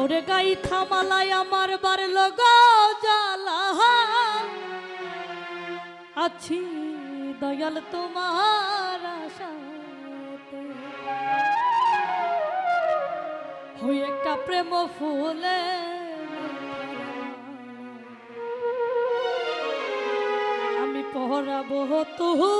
ওরে গাই থামালাই আমার বাড়ল গালা আছি দয়াল তোমার আশা হই একটা প্রেম ফুলে আমি পহরাবো তুহু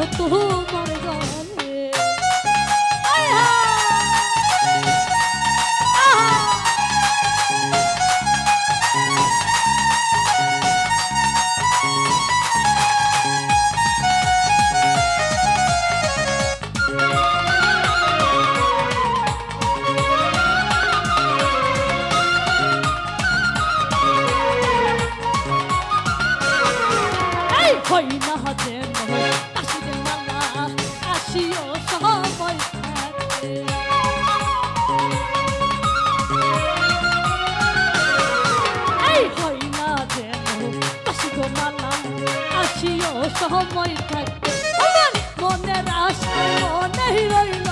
フっとほう。সময় থাকতে মনের আশা মনে রইল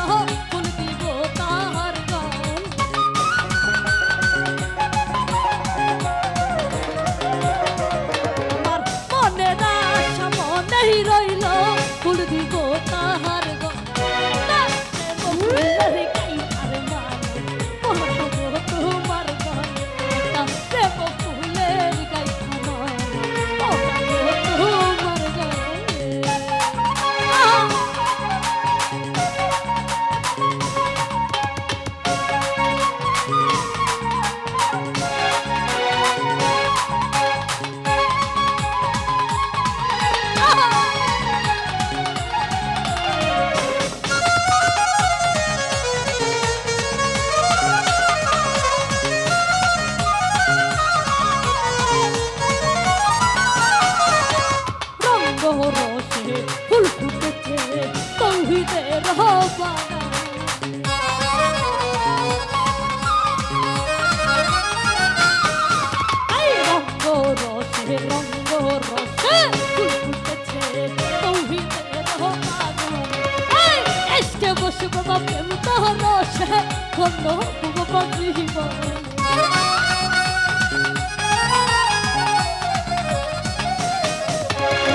no como contigo.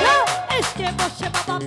No, es que vos llevabas